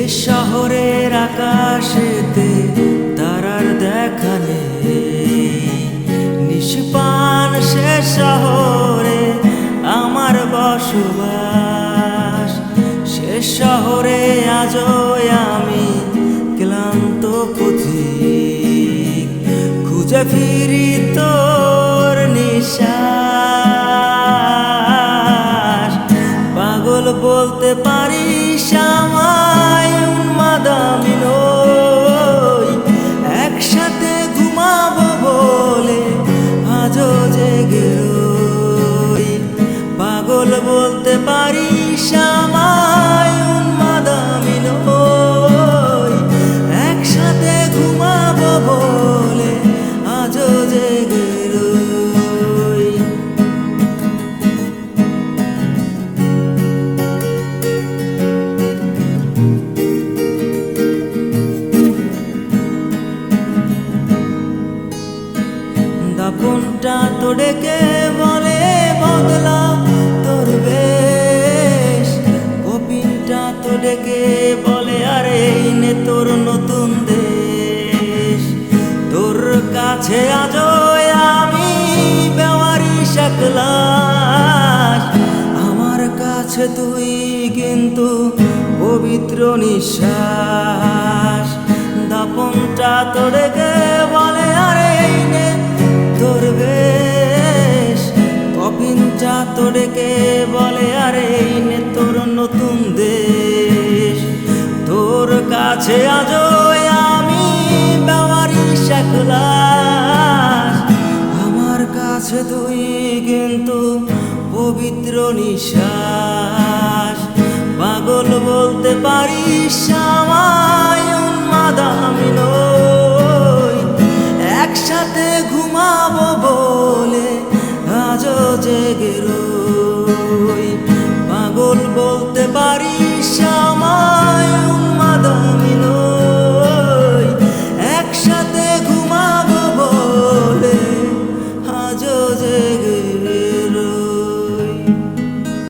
এ শহরের আকাশেতে তারার দেখা নেই। নিষ্পান সে শহরে আমার বসবাস। সে শহরে আজও আমি ক্লান্ত পথিক। খুঁজে ফিরি তোর নিশ্বাস পাগল বলতে পারিস পারিস আমায় উন্মাদামি নই। একসাথে ঘুমাবো বলে আজও জেগে দাপনটা তো ডেকে ডেকে বলে, আরে নে তোর নতুন দেশ। তোর কাছে আজও আমি বেওয়ারি শাকলাস আমার কাছে তুই কিন্তু পবিত্র নিঃশ্বাস। দাপনটা তো ডেকে বলে, আরে নে তোর বেশ কপিনটা তো ডেকে বলে, আরে নে তোর নতুন তোর কাছে আজও আমি বেওয়ারি শাকলাস আমার কাছে তুই কিন্তু পবিত্র নিঃশ্বাস। পাগল বলতে পারিস আমায় উন্মাদামি নই। একসাথে ঘুমাবো বলে আজও জেগে রই। পাগল বলতে পারি